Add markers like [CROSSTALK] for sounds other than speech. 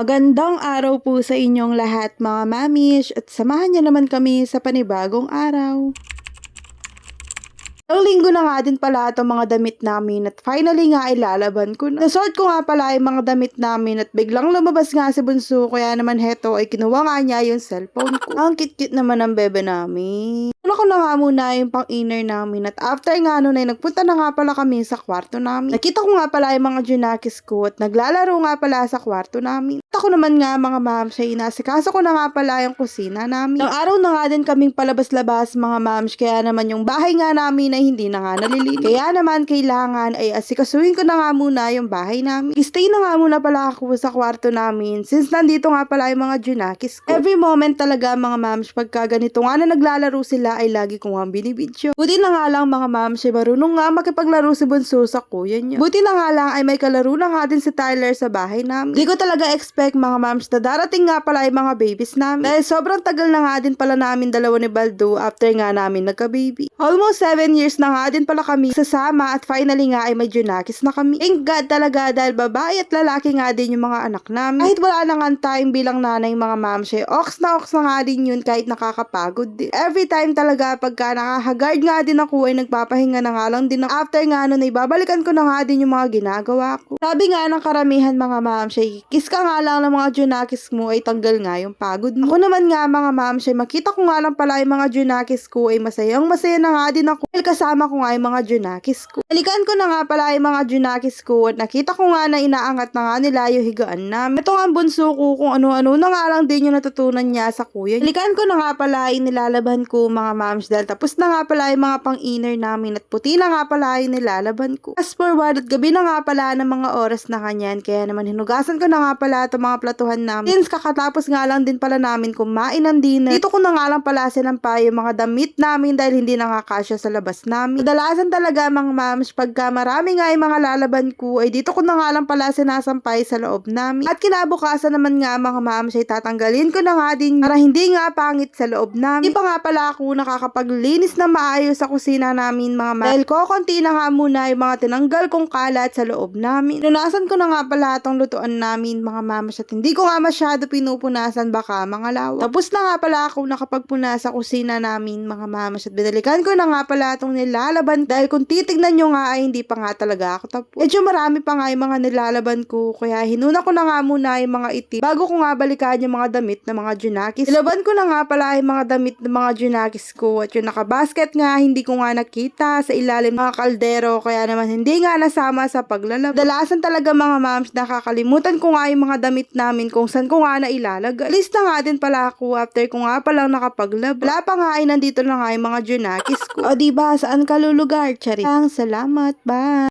Magandang araw po sa inyong lahat mga mamish at samahan niyo naman kami sa panibagong araw. Ang linggo na nga din pala itong mga damit namin at finally nga ilalaban ko na. Nasort ko nga pala yung mga damit namin at biglang lumabas nga si Bunso kaya naman heto ay kinuha nga niya yung cellphone ko. Ang cute-cute naman ng bebe namin. Una ko na nga muna yung pang-inner namin at after nga nun ay nagpunta na nga pala kami sa kwarto namin. Nakita ko nga pala yung mga junakis ko at naglalaro nga pala sa kwarto namin. Ako naman nga mga ma'am siya inasikaso ko na nga pala yung kusina namin. Ang araw na nga din kaming palabas-labas mga ma'ams kaya naman yung bahay nga namin ay hindi na nga nalilinis. Kaya naman kailangan ay asikasuhin ko na nga muna yung bahay namin. Stay na nga muna pala ako sa kwarto namin since nandito nga pala yung mga junakis ko. Every moment talaga mga ma'ams pagka ganito nga na naglalaro sila ay lagi ko nga binibidyo. Buti na nga lang mga ma'ams ay marunong nga makipaglaro si Bunso sa kuya niya. Buti na nga lang ay may kalaro na nga din si Tyler sa bahay namin. Di ko talaga expect mga ma'ams na darating nga pala yung mga babies namin. Dahil sobrang tagal na nga din pala namin dalawa ni Baldo after nga namin nagka-baby. Almost 7 years na nga din pala kami sasama at finally nga ay may junakis na kami. Thank God talaga dahil babae at lalaki nga din yung mga anak namin. Kahit wala na nga time bilang nanay mga ma'ams eh, ox na ox na nga din yun kahit nakakapagod din. Every time talaga pagka nakahagard nga din ako ay nagpapahinga na nga lang din ako. After nga nun ay babalikan ko na nga din yung mga ginagawa ko. Sabi nga ng karamihan mga ma'ams ay kiss ka nga lang ng mga junakis mo ay tanggal nga yung pagod mo. Ako naman nga mga ma'ams ay makita ko nga lang pala yung mga junakis ko ay masayang masaya na nga din ako dahil kasama ko nga yung mga junakis ko. Balikan ko na nga pala yung mga junakis ko at nakita ko nga na inaangat na nga nila yung higaan namin. Ito nga ang bunso ko kung ano-ano na nga lang din yung natutunan niya sa kuya. Balikan ko na nga pala yung nilalaban ko mga ma'ams dahil tapos na nga pala yung mga pang-inner namin at puti na nga pala yung nilalaban ko. Fast forward at gabi na nga pala ng mga oras na kanyan kaya naman hinugasan ko na nga pala itong mga platuhan namin. Since kakatapos nga lang din pala namin kumain ng dinner, dito ko na nga lang pala sinampa yung mga damit namin dahil hindi na nga kasya sa labas namin. Kadalasan talaga mga ma'ams pagka marami nga yung mga lalaban ko ay dito ko na nga lang pala sinasampay sa loob namin. At kinabukasan naman nga mga ma'ams ay tatanggalin ko na nga din para hindi nga pangit sa loob namin. Hindi pa nga pala ako nakakapaglinis na maayos sa kusina namin mga ma'ams. Dahil ko konti na nga muna yung mga tinanggal kong kalat sa loob namin. Pinunasan ko na nga pala itong lutuan namin mga ma'ams at hindi ko nga masyado pinupunasan baka mga lawa. Tapos na nga pala ako nakapagpunas sa kusina namin mga ma'ams at binalikan ko na nga pala itong nilalaban dahil kung titignan nyo nga ay hindi pa nga talaga ako tapos. Medyo marami pa nga yung mga nilalaban ko kaya hinuna ko na nga muna yung mga itim bago ko nga balikan yung mga damit ng mga junakis. Ilaban ko na nga pala yung mga damit ng mga junakis ko at yung nakabasket nga hindi ko nga nakita sa ilalim ng kaldero kaya naman hindi nga nasama sa paglalab. Dalasan talaga mga moms nakakalimutan ko nga yung mga damit namin kung saan ko nga nailalagay. List na nga din pala ako after ko nga palang nakapaglab. Wala pa nga ay nandito na nga yung mga junakis ko. [LAUGHS] O diba saan ka lulugar? Charit. Salamat. Bye.